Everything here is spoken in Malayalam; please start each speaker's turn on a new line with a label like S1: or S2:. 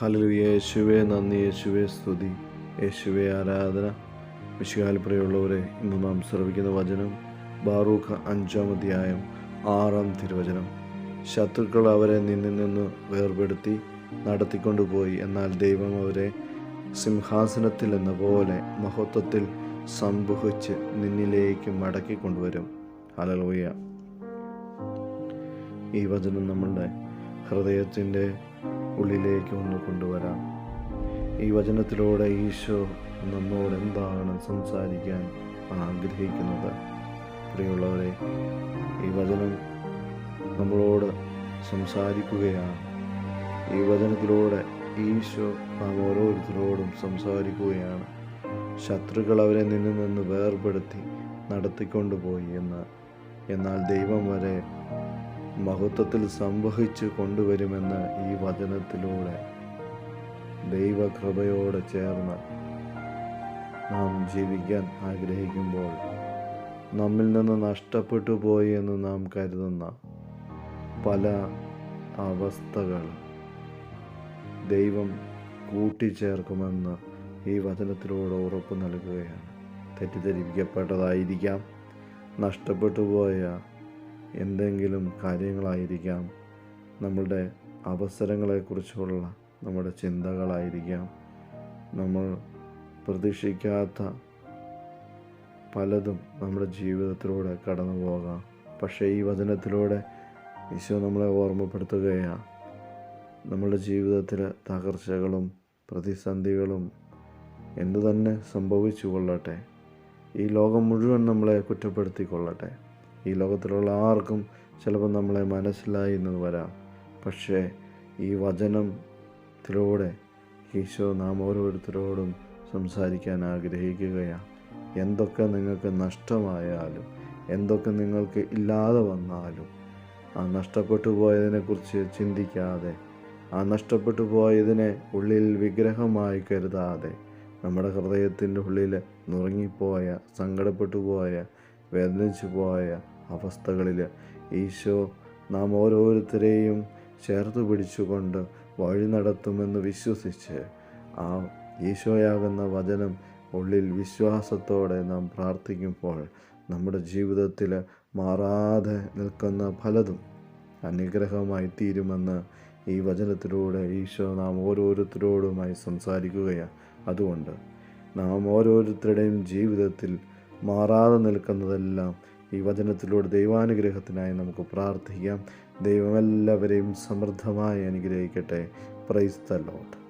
S1: ഹല്ലേലൂയ യേശുവേ നന്ദി യേശുവേ സ്തുതി. യേശുവെ ആരാധന. വിശുകാലപ്രിയമുള്ളവരെ ഇന്ന് നാം ശ്രവിക്കുന്ന വചനം ബാറൂഖ അഞ്ചാം അധ്യായം ആറാം തിരുവചനം. ശത്രുക്കൾ അവരെ നിന്നിൽ നിന്ന് വേർപെടുത്തി നടത്തിക്കൊണ്ടുപോയി എന്നാൽ ദൈവം അവരെ സിംഹാസനത്തിൽ എന്ന പോലെ മഹത്വത്തിൽ സംഭവിച്ച് നിന്നിലേക്ക് മടക്കി കൊണ്ടുവരും. ഹലലൂയ. ഈ വചനം നമ്മളുടെ ഹൃദയത്തിന്റെ ഉള്ളിലേക്ക് ഒന്ന് കൊണ്ടുവരാം. ഈ വചനത്തിലൂടെ ഈശോ നമ്മോട് എന്താണ് സംസാരിക്കാൻ ആഗ്രഹിക്കുന്നത്? പ്രിയമുള്ളവരെ ഈ വചനം നമ്മളോട് സംസാരിക്കുകയാണ്. ഈ വചനത്തിലൂടെ ഈശോ നാം ഓരോരുത്തരോടും സംസാരിക്കുകയാണ്. ശത്രുക്കൾ അവരെ നിന്നിൽ നിന്ന് വേർപെടുത്തി നടത്തിക്കൊണ്ടുപോയി എന്ന്. എന്നാൽ ദൈവം വരെ മഹത്വത്തിൽ സംവഹിച്ച് കൊണ്ടുവരുമെന്ന് ഈ വചനത്തിലൂടെ ദൈവകൃപയോടെ ചേർന്ന് നാം ജീവിക്കാൻ ആഗ്രഹിക്കുമ്പോൾ നമ്മിൽ നിന്ന് നഷ്ടപ്പെട്ടു പോയി എന്ന് നാം കരുതുന്ന പല അവസ്ഥകൾ ദൈവം കൂട്ടിച്ചേർക്കുമെന്ന് ഈ വചനത്തിലൂടെ ഉറപ്പ് നൽകുകയാണ്. തെറ്റിദ്ധരിക്കപ്പെട്ടതായിരിക്കാം നഷ്ടപ്പെട്ടു പോയ എന്തെങ്കിലും കാര്യങ്ങളായിരിക്കാം. നമ്മളുടെ അവസരങ്ങളെക്കുറിച്ചുള്ള നമ്മുടെ ചിന്തകളായിരിക്കാം. നമ്മൾ പ്രതീക്ഷിക്കാത്ത പലതും നമ്മുടെ ജീവിതത്തിലൂടെ കടന്നു പോകാം. പക്ഷേ ഈ വചനത്തിലൂടെ ഈശോ നമ്മളെ ഓർമ്മപ്പെടുത്തുകയാണ് നമ്മുടെ ജീവിതത്തിൽ തകർച്ചകളും പ്രതിസന്ധികളും എന്തു തന്നെ സംഭവിച്ചു കൊള്ളട്ടെ ഈ ലോകം മുഴുവൻ നമ്മളെ കുറ്റപ്പെടുത്തിക്കൊള്ളട്ടെ. ഈ ലോകത്തിലുള്ള ആർക്കും ചിലപ്പോൾ നമ്മളെ മനസ്സിലായി എന്ന് വരാം. പക്ഷേ ഈ വചനത്തിലൂടെ ഈശോ നാം ഓരോരുത്തരോടും സംസാരിക്കാൻ ആഗ്രഹിക്കുകയാണ്. എന്തൊക്കെ നിങ്ങൾക്ക് നഷ്ടമായാലും എന്തൊക്കെ നിങ്ങൾക്ക് ഇല്ലാതെ വന്നാലും ആ നഷ്ടപ്പെട്ടു പോയതിനെക്കുറിച്ച് ചിന്തിക്കാതെ ആ നഷ്ടപ്പെട്ടു പോയതിനെ ഉള്ളിൽ വിഗ്രഹമായി കരുതാതെ നമ്മുടെ ഹൃദയത്തിന്റെ ഉള്ളിൽ നുറങ്ങിപ്പോയ സങ്കടപ്പെട്ടു പോയ വേദനിച്ചു പോയ അവസ്ഥകളിൽ ഈശോ നാം ഓരോരുത്തരെയും ചേർത്ത് പിടിച്ചുകൊണ്ട് വഴി നടത്തുമെന്ന് വിശ്വസിച്ച് ആ ഈശോയാകുന്ന വചനം ഉള്ളിൽ വിശ്വാസത്തോടെ നാം പ്രാർത്ഥിക്കുമ്പോൾ നമ്മുടെ ജീവിതത്തിൽ മാറാതെ നിൽക്കുന്ന ഫലതും അനുഗ്രഹമായി തീരുമെന്ന് ഈ വചനത്തിലൂടെ ഈശോ നാം ഓരോരുത്തരോടുമായി സംസാരിക്കുകയാണ് അതുകൊണ്ട് നാം ഓരോരുത്തരുടെയും ജീവിതത്തിൽ മാറാതെ നിൽക്കുന്നതെല്ലാം ഈ വചനത്തിലൂടെ ദൈവാനുഗ്രഹത്തിനായി നമുക്ക് പ്രാർത്ഥിക്കാം. ദൈവം എല്ലാവരെയും സമൃദ്ധമായി അനുഗ്രഹിക്കട്ടെ. Praise the lot